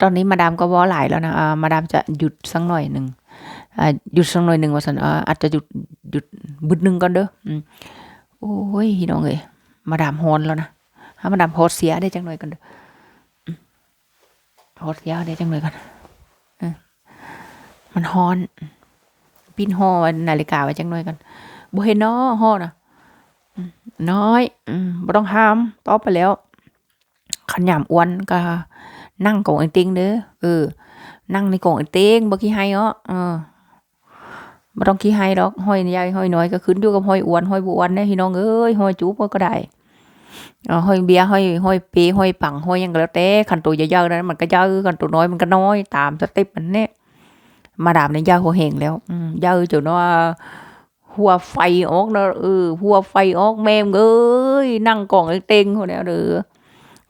ตอนนี้มาดามก็วอหลายแล้วนะมาดามจะหยุดสักหน่อยหนึ่งหยุดสักหน่อยหนึ่งว่าสันอาจจะหยุดหยุดบึดหนึ่งก่อนเด้อโอ้ยพี่น้องเอ้ยมาดามฮอนแล้วนะถ้ามาดามโฮสเสียได้จังหน่อยกันเด้ออืมโฮสเสียได้จังหน่อยกันมันฮอนปิ้นห่อวนาฬิกาไว้จังหน่อยกันบ่เห็นเนาะห่อนะอืมน้อยอืมบ่ต้องห้ามตอบไปแล้วขันยามอ้วนก็ นั่งกงไอติงเด้อเออ นั่งในกงไอติงบ่ขี้ให้เนาะเออบ่ต้องขี้ให้ดอกห้อยใหญ่ห้อยน้อยก็ขึ้นอยู่กับห้อยอ้วนห้อยบ่อ้วนเด้พี่น้องเอ้ยห้อยจุ๊บก็ได้เออห้อยเบียร์ห้อยห้อยเปห้อยปังห้อยหยังก็แล้วแต่คันตัวใหญ่ๆนั้นมันก็เยอะคันตัวน้อยมันก็น้อยตามสเต็ปมันเนี่ยมาดามเนี่ยยาหัวเหงแล้วอืมยาจนว่าหัวไฟออกเนาะเออหัวไฟออกแม่มเอ้ยนั่งกองไอติงหัวแล้วเด้อ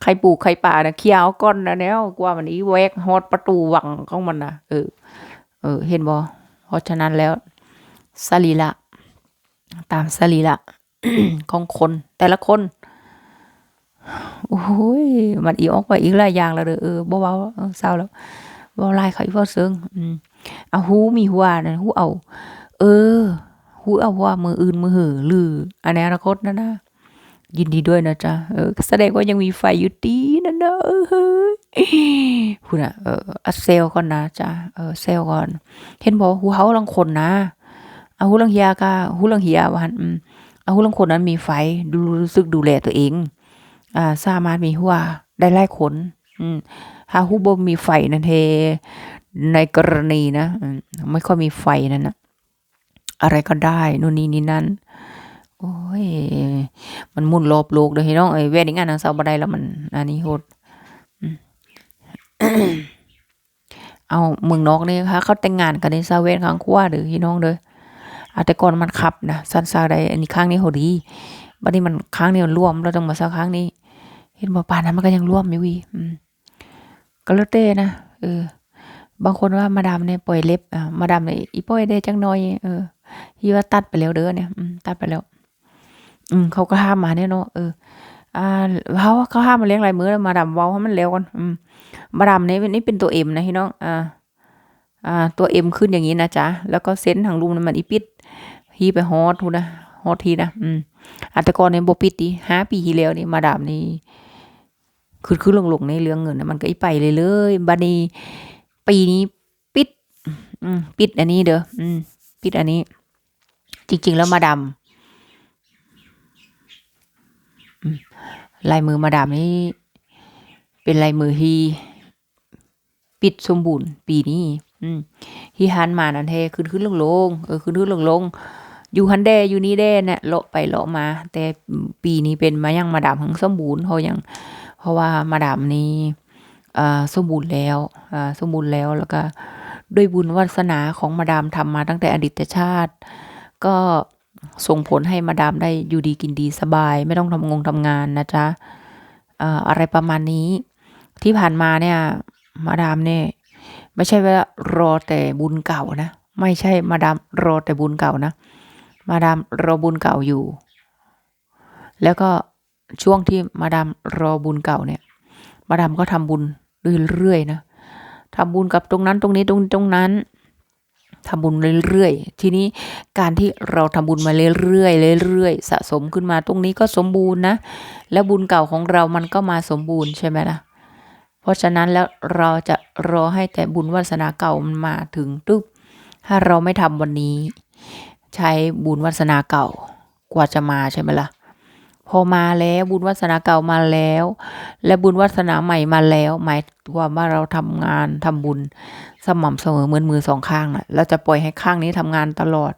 ใครปลูกใครป่านะเคี้ยวก้อนนะแล้วกว่ามันนี้แวกฮอดประตูวังของมันนะเออ เออ เห็นบ่เพราะฉะนั้นแล้วสรีละ ตามสรีละของคนแต่ละคนโอ้ยมันอีออกไปอีกหลายอย่างแล้วเด้อเออบ่เว้าเออเศร้าแล้วบ่ลายเขาอีกเว้าเซิงอืมเอาหูมีหัวนั่นหูเอา เออหูเอาว่ามืออื่นมือหือลืออันในอนาคตนั่นนะ ยินดีด้วยนะจ๊ะเออแสดงว่ายังมีไฟอยู่ดีนะเนอะเออเฮ้ยคุณอะเออเอาเซลก่อนนะจ๊ะเออเซลก่อน เห็นบอกหูเฮาลังคนนะเอาหูลังเฮียก็หูลังเฮียวันอืมเอาหูลังคนนั้นมีไฟดูรู้สึกดูแลตัวเอง อ่าสามารถมีหัวได้หลายคนอืมถ้าหูบ่มีไฟนั่นเทในกรณีนะอืมไม่ค่อยมีไฟนั่นนะอะไรก็ได้นู่นนี่นี่นั่น โอ้ย มันมุนรอบโลกเด้อพี่น้องเอ้ยแว่นอีกอันนั้นเซาบ่ได้แล้วมัน อันนี้โหดเอาเมืองนอกนี่ค่ะเขาแต่งงานกันในซาเวนข้างขั้วเด้อพี่น้องเด้ออาแต่ก่อนมันขับนะซันซาได้อันนี้ข้างนี้โหดีบัดนี้มันข้างนี้มันร่วมเราต้องมาซาข้างนี้ เห็นบ่ป่านนั้นมันก็ยังร่วมอยู่วีอืมก็แล้วแต่นะเออ บางคนว่ามาดามเนี่ยปล่อยเล็บอ่ามาดามเนี่ยอีปล่อยได้จังน้อย เออที่ว่าตัดไปแล้วเด้อเนี่ยตัดไปแล้ว อืมเขาก็ห้ามมาเนี่ยเนาะเอออ่าเขาเขาห้ามมาเลี้ยงลายมือแล้วมาดาเว้าให้มันเร็วก่อนอืมมาดามนี่นี่เป็นตัวเอ็มนะพี่น้องอ่าอ่าตัวเอ็มขึ้นอย่างนี้นะจ๊ะแล้วก็เส้นทางลุมมันอีปิดฮีไปฮอดทูนะฮอดทีนะอืมอัตกรในโบปิดดีห้าปีที่แล้วนี่มาดามนี่คือคือลงลงในเรื่องเงินนะมันก็อีไปเลยเลยบัดนี้ปีนี้ปิด อืมปิดอันนี้เด้ออืมปิดอันนี้ จริง ๆ แล้วมาดาม ลายมือมาดามนี่เป็นลายมือที่ปิดสมบูรณ์ปีนี้ อืมที่หันมานั่นแท้ขึ้นขึ้นลงลงเออขึ้นขึ้นลงลงอยู่ฮันแดอยู่นี่แดเนี่ยเลาะไปเลาะมา แต่ปีนี้เป็นมายังมาดามทั้งสมบูรณ์เพราะยัง เพราะว่ามาดามนี้อ่าสมบูรณ์แล้วอ่าสมบูรณ์แล้วแล้วก็ด้วยบุญวาสนาของมาดามทำมาตั้งแต่อดีตชาติ ก็ ส่งผลให้มาดามได้อยู่ดีกินดีสบาย ไม่ต้องทำงงทำงานนะจ๊ะอะไรประมาณนี้ที่ผ่านมาเนี่ยมาดามเนี่ยไม่ใช่ว่ารอแต่บุญเก่านะ ไม่ใช่มาดามรอแต่บุญเก่านะ มาดามรอบุญเก่าอยู่ แล้วก็ช่วงที่มาดามรอบุญเก่าเนี่ย มาดามก็ทำบุญเรื่อยๆนะทำบุญกับตรงนั้นตรงนี้ตรงตรงนั้น ทำบุญเรื่อยๆ ทีนี้การที่เราทำบุญมาเรื่อยๆเรื่อยๆสะสมขึ้นมาตรงนี้ก็สมบูรณ์นะ แล้วบุญเก่าของเรามันก็มาสมบูรณ์ใช่ไหมล่ะ เพราะฉะนั้นแล้วเราจะรอให้แต่บุญวาสนาเก่ามันมาถึงตึ๊บถ้าเราไม่ทำวันนี้ ใช้บุญวาสนาเก่ากว่าจะมาใช่ไหมล่ะพอมาแล้วบุญวาสนาเก่ามาแล้ว และบุญวาสนาใหม่มาแล้ว หมายความว่าเราทำงานทำบุญ สม่ำเสมอเหมือนมือสองข้างน่ะเราจะปล่อยให้ข้างนี้ทำงานตลอด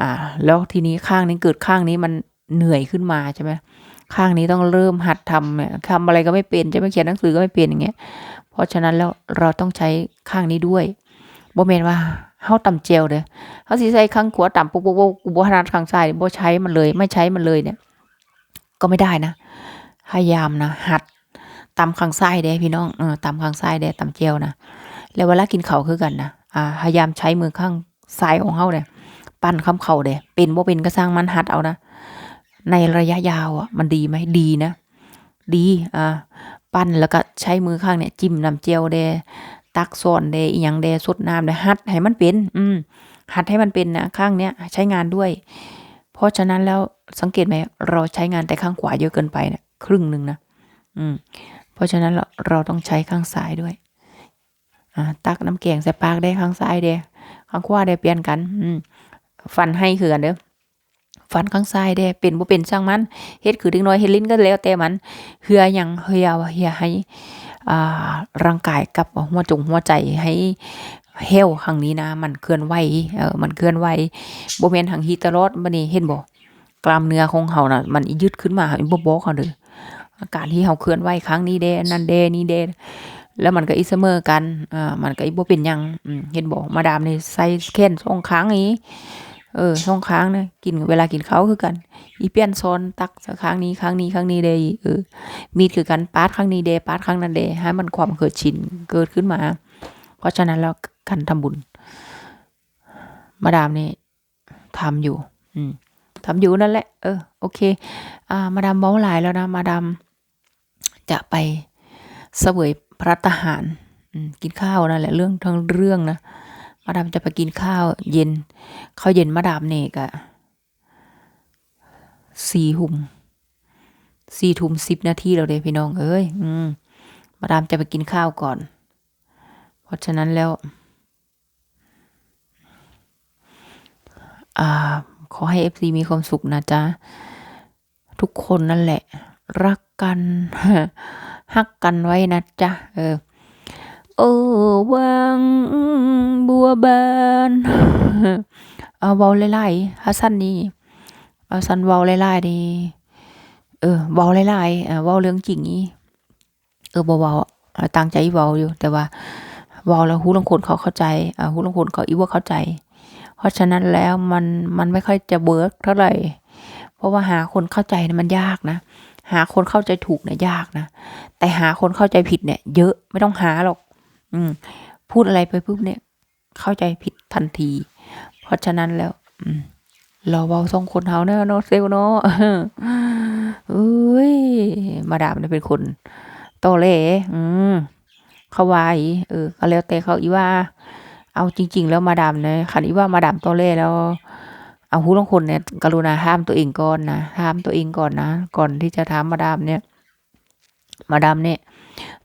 อ่า แล้วทีนี้ข้างนี้เกิดข้างนี้มันเหนื่อยขึ้นมาใช่ไหมข้างนี้ต้องเริ่มหัดทำเนี่ยทำอะไรก็ไม่เป็นใช่ไหมเขียนหนังสือก็ไม่เป็นอย่างเงี้ย เพราะฉะนั้นแล้วเราต้องใช้ข้างนี้ด้วยบ่แม่นว่าเฮาตำเจลเด้อเฮาสิใช้ข้างขวาต่ำปุ๊บปุ๊บปุ๊บกูบ่ถนัดข้างซ้ายบ่ใช้มันเลย ไม่ใช้มันเลยเนี่ย ก็ไม่ได้นะ พยายามนะหัดตำข้างซ้ายเด้พี่น้องเออตำข้างซ้ายเด้ตำเจลนะ แล้วเวลากินเข่าคือกันนะอ่าพยายามใช้มือข้างซ้ายของเฮาเนี่ยปั้นคำเข่าเด้เป็นบ่เป็นก็สร้างมันหัดเอานะในระยะยาวอะ มันดีไหมดีนะ ดีอ่าปั้นแล้วก็ใช้มือข้างเนี่ยจิ้มน้ำเจียวเดตักซ้อนเดอีหยังเดสดน้ำเดหัดให้มันเป็น อืมหัดให้มันเป็นนะข้างเนี้ยใช้งานด้วย เพราะฉะนั้นแล้วสังเกตไหมเราใช้งานแต่ข้างขวาเยอะเกินไปเนี่ยครึ่งหนึ่งนะอืมเพราะฉะนั้นเราเราต้องใช้ข้างซ้ายด้วย ตักน้ำแกงใส่ปากได้ข้างซ้ายเด้ข้างขวาได้เปลี่ยนกัน อืฟันให้คือกันเด้อฟันข้างซ้ายเด้เป็นบ่เป็นช่างมันเฮ็ดคือเด็กน้อยเฮ็ดลิ้นก็แล้วแต่มันเฮือหยังเฮือว่าเฮือให้อ่าร่างกายกับหัวจงหัวใจให้เฮลครั้งนี้นะ มันเคลื่อนไหวเออมันเคลื่อนไหวบ่แม่นหังฮีตลอดบัดนี้เห็นบ่กล้ามเนื้อของเฮาน่ะมันยืดขึ้นมาบ่บอกเขาเด้ออาการที่เฮาเคลื่อนไหวครั้งนี้เด้นั่นเด้นี่เด้ แล้วมันก็อีเสมอกันอ่ามันก็อีบ่เป็นยังอืมเห็นบ่มาดามนี่ใส่แค้นสองครั้งนี้เออสองครั้งนะกินเวลากินเขาคือกัน อีเปียนซ้อนตักสักครั้งนี้ครั้งนี้ครั้งนี้เด้เออมีดคือกันปาดครั้งนี้เด้ปาดครั้งนั้นเด้ให้มันความเคยชินเกิดขึ้นมา เพราะฉะนั้นแล้วการทำบุญ มาดามนี่ทำอยู่ อืมทำอยู่นั่นแหละ เออ โอเค อ่า มาดามเบาหลายแล้วนะ มาดามจะไปเสวย พระทหารกินข้าวนั่นแหละเรื่องทั้งเรื่องนะมาดามจะไปกินข้าว เย็นข้าวเย็นมาดามเนกอะสี่หุ่มสี่ทุ่มสิบนาทีแล้วเด้พี่น้องเอ้ยอืมมาดามจะไปกินข้าวก่อน เพราะฉะนั้นแล้ว อ่า ขอให้เอฟซีมีความสุขนะจ๊ะ ทุกคนนั่นแหละ รักกัน ฮักกันไว้นะจ๊ะเออโอ้วังบัวบานเอาเว้าหลายๆฮัสซันนี่เอาซันเว้าหลายๆนี่เออเว้าหลายๆอ่าเว้าเรื่องจริงนี้เออบ่เว้าอ่าตั้งใจเว้าอยู่ แต่ว่าเว้าแล้วฮู้ลงคนเขาเข้าใจอ่าฮู้ลงคนเขาอีบ่าเข้าใจ เพราะฉะนั้นแล้วมันมันไม่ค่อยจะเบิร์กเท่าไหร่ เพราะว่าหาคนเข้าใจนี่มันยากนะ หาคนเข้าใจถูกเนี่ยยากนะ แต่หาคนเข้าใจผิดเนี่ย เยอะไม่ต้องหาหรอก อืม พูดอะไรไปปุ๊บเนี่ย เข้าใจผิดทันที เพราะฉะนั้นแล้ว อืมเราเบาสองคนเฮาเนอะเนาะเซลเนาะเอ้ย มาดามเนี่ยเป็นคนโตเล่อืมเขาวาอีเออก็แล้วแต่เขาอีว่า เอาจริง ๆ แล้วมาดามเนี่ยคันอีว่ามาดามโตเล่แล้ว เอาหูลงคนเนี่ยกรุณาห้ามตัวเองก่อนนะห้ามตัวเองก่อนนะ ก่อนที่จะถามมาดามเนี่ย มาดามเนี่ย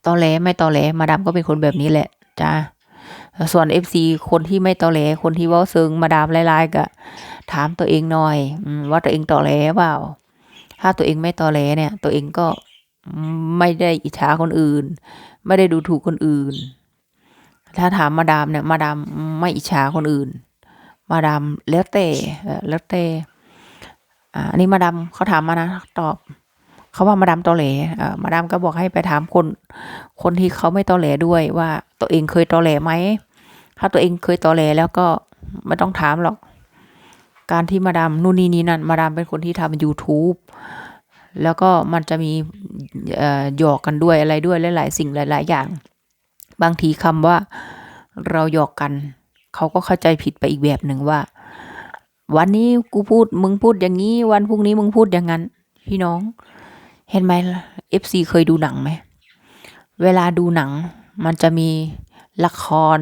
ตอแหลไม่ตอแหลมาดามก็เป็นคนแบบนี้แหละจ้าส่วนเอฟซีคนที่ไม่ตอแหลคนที่ว้าเซิงมาดามลายๆก็ถามตัวเองหน่อยว่าตัวเองตอแหลเปล่า ถ้าตัวเองไม่ตอแหลเนี่ย ตัวเองก็ไม่ได้อิจฉาคนอื่น ไม่ได้ดูถูกคนอื่น ถ้าถามมาดามเนี่ย มาดามไม่อิจฉาคนอื่น มาดามแล้วแต่เอ่อแล้วแต่อ่าอันนี้มาดามเขาถามมานะตอบเขาว่ามาดามตอแหลอ่มาดามก็บอกให้ไปถามคน คนที่เขาไม่ตอแหลด้วยว่าตัวเองเคยตอแหลไหมถ้าตัวเองเคยตอแหลแล้วก็ไม่ต้องถามหรอก การที่มาดามนู่นนี่นี่นั่น มาดามเป็นคนที่ทำ YouTube แล้วก็มันจะมีหยอกกันด้วยอะไรด้วยหลาย ๆ สิ่งหลาย ๆ อย่าง บางทีคำว่าเราหยอกกัน เขาก็เข้าใจผิดไปอีกแบบหนึ่งว่า วันนี้กูพูดมึงพูดอย่างนี้ วันพรุ่งนี้มึงพูดอย่างนั้น พี่น้อง เห็นไหมเอฟซีเคยดูหนังไหม เวลาดูหนัง มันจะมีละคร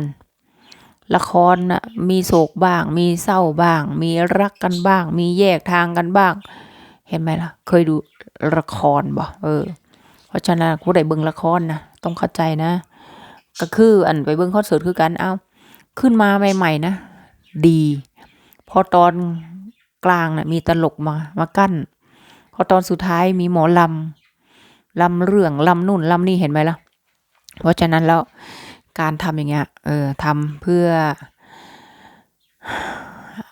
ละครนะมีโศกบ้าง มีเศร้าบ้าง มีรักกันบ้าง มีแยกทางกันบ้าง เห็นไหมล่ะ เคยดูละครบ่เออ เพราะฉะนั้นผู้ใดเบิ่งละครนะต้องเข้าใจนะ ก็คืออันไปเบิ่งคอนเสิร์ตคือกันเอ้า ขึ้นมาใหม่ๆนะดี พอตอนกลางน่ะมีตลกมามากั้น พอตอนสุดท้ายมีหมอลำลำเรื่องลำนู่นลำนี่เห็นไหมล่ะ เพราะฉะนั้นแล้วการทำอย่างเงี้ยเออทำเพื่อ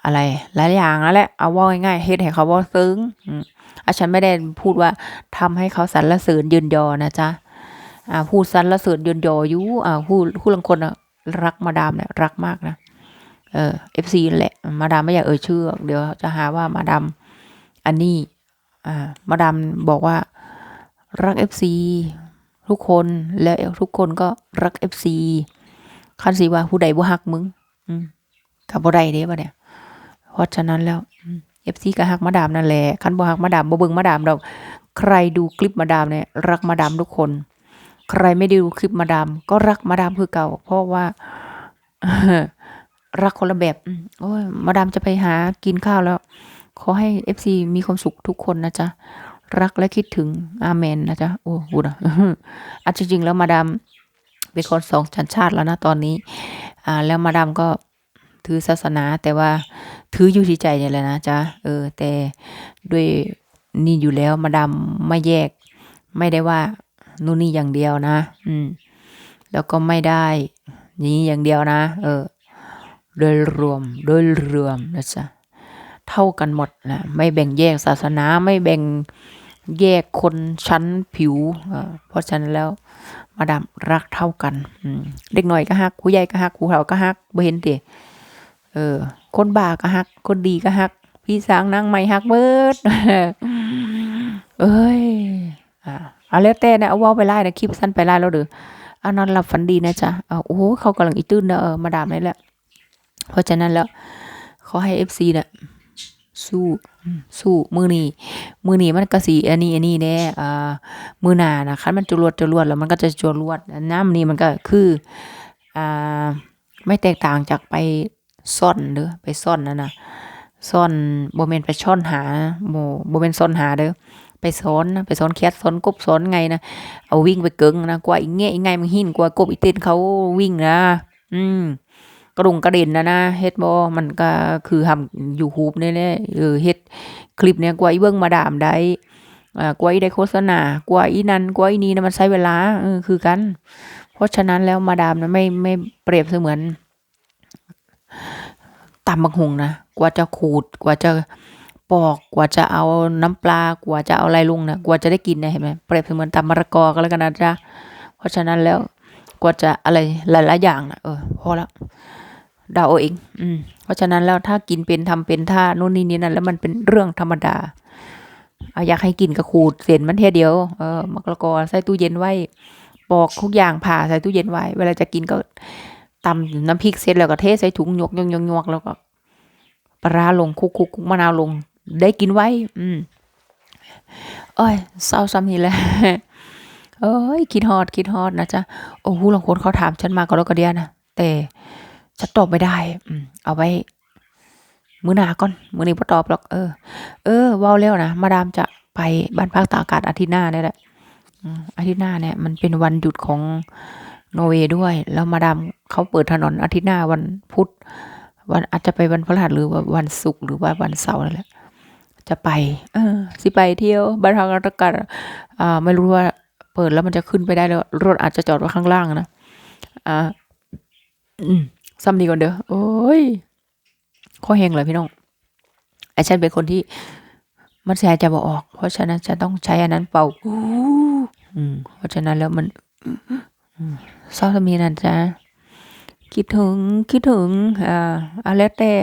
อะไรหลายอย่างนั่นแหละเอาว่าง่ายๆเฮ็ดให้เขาว่าซึ้งอะฉันไม่ได้พูดว่าทำให้เขาสรรเสริญยืนยอนะจ๊ะอ่าพูดสรรเสริญยืนยออยู่อ่าพูดผู้ลังคนอะ รักมาดามเนี่ยรักมากนะ เออ FC นั่นแหละ มาดามไม่อยากเอ่ยชื่อ เดี๋ยวจะหาว่ามาดามอันนี้ อ่า มาดามบอกว่า รัก FC ทุกคนแล้วทุกคนก็รัก FC คันสิว่าผู้ใดบ่ฮักมึง อืมกับบ่ได้เด้บ่เนี่ยเพราะฉะนั้นแล้วเอืม FC ก็ฮักมาดามนั่นแหละคันบ่ฮักมาดามบ่เบิ่งมาดามดอก ใครดูคลิปมาดามเนี่ยรักมาดามทุกคน ใครไม่ดูคลิปมาดามก็รักมาดามคือเก่า เพราะว่ารักคนละแบบโอ้ยมาดามจะไปหากินข้าวแล้ว ขอให้เอฟซีมีความสุขทุกคนนะจ๊ะ รักและคิดถึงอาเมนนะจ๊ะ โอ้พูดอะอะจริงๆแล้วมาดามเป็นคนสองสัญชาติแล้วนะตอนนี้ อ่า แล้วมาดามก็ถือศาสนาแต่ว่าถืออยู่ที่ใจเนี่ยแหละนะจ๊ะ เออ แต่ด้วยนี่อยู่แล้วมาดามไม่แยก ไม่ได้ว่า นู่นนี่อย่างเดียวนะ อืม แล้วก็ไม่ได้นี้อย่างเดียวนะ เออ โดยรวม โดยรวมนะจ๊ะ เท่ากันหมดนะ ไม่แบ่งแยกศาสนา ไม่แบ่งแยกคนชั้นผิว เพราะฉะนั้นแล้ว มาดามรักเท่ากันอืมเด็กหน่อยก็ฮักผู้ใหญ่ก็ฮักผู้เฒ่าก็ฮักบ่เห็นติเออ คนบ้าก็ฮัก คนดีก็ฮัก พี่สางนางใหม่ฮักเบิด เอ้ย อ่า เอาแล้วแต่นะเอาว้าไปไล่นะคลิปสั้นไปไล่แล้วเด้อเอานอนหลับฝันดีนะจ๊ะเอาโอ้โหเขากำลังอีตื้นเด้อเออมาดามนี่แหละ เพราะฉะนั้นแล้วขอให้ FC น่ะสู้สู้มือนีมือนีมันก็สิอันนี้อันนี้แน่อ่ามือหนานะคันมันจรวดจรวดแล้วมันก็จะจรวดน้ำนี่มันก็คืออ่าไม่แตกต่างจากไปซ่อนเด้อไปซ่อนนั่นนะซ่อนโบ่แม่นไปช่อนหาโบ่บ่แม่นซ่อนหาเด้อ ไปซ้อนนะไปซ้อนแคทซ้อนกบซ้อนไงนะเอาวิ่งไปเกิงนะกว่าอีแง่อีไงมันหินกว่ากบอีเต้นเขาวิ่งนะ อืมกระดุงกระเด็นนะนะเฮ็ดบ่มันก็คือทำยูทูบนี่แหละเออเฮ็ดคลิปเนี่ยกว่าอีเบิ่งมาดามได้อ่ากว่าอีได้โฆษณากว่าอีนั้นกว่าอีนี้นะมันใช้เวลาเออคือกัน เพราะฉะนั้นแล้วมาดามนะไม่ไม่เปรียบเสมือนตำบักหงนะกว่าจะขูดกว่าจะ ปอกกว่าจะเอาน้ำปลากว่าจะเอาอะไรลงนะกว่าจะได้กินนะเห็นไหมเปรียบเสมือนตำมะละกอก็แล้วกันนะจ๊ะเพราะฉะนั้นแล้วกว่าจะอะไรหลายๆอย่างนะเออพอแล้วเดาเอาเอง อืม เพราะฉะนั้นแล้วถ้ากินเป็นทำเป็นท่านู่นนี่นี่นั่นแล้วมันเป็นเรื่องธรรมดาเอาอยากให้กินกระขูดเส้นมันเทียเดียวเออมะละกอใส่ตู้เย็นไว้ปอกทุกอย่างผ่าใส่ตู้เย็นไว้ เวลาจะกินก็ตำน้ำพริกเสร็จแล้วก็เทใส่ถุงหยกยงยงยกแล้วก็ปลาร้าลงคุกคุกคุกมะนาวลง ได้กินไว้ อืมเอ้ยเศร้าซ้ำนี่แหละเอ้ยคิดฮอดคิดฮอดนะจ๊ะโอ้โหหลายคนเขาถามฉันมาก็แล้วก็เดียนะแต่จะตอบไม่ได้ อืมเอาไว้มื้อหน้าก่อนมื้อนี้บ่ตอบหรอกเออ เออว้าแล้วนะมาดามจะไปบ้านพักตากอากาศอาทิตย์หน้านี่แหละอืมอาทิตย์หน้าเนี่ยมันเป็นวันหยุดของนอร์เวย์ด้วย แล้วมาดามเขาเปิดถนนอาทิตย์หน้าวันพุธวันอาจจะไปวันพฤหัสหรือว่าวันศุกร์หรือว่าวันเสาร์นั่นแหละ จะไปเออสิไปเที่ยวบ้านพักตากอากาศอ่าไม่รู้ว่าเปิดแล้วมันจะขึ้นไปได้แล้วรถอาจจะจอดไว้ข้างล่างนะอ่าอืมซ้ำดีก่อนเด้อโอ้ยข้อแหงเลยพี่น้องไอ้ฉันเป็นคนที่มันแสจะบอกออก เพราะฉะนั้นจะต้องใช้อันนั้นเป่าอู้อืมเพราะฉะนั้นแล้วมันอืมเศร้าสมีนั่นจ้ะคิดถึงคิดถึงอ่าเอาแล้วแต่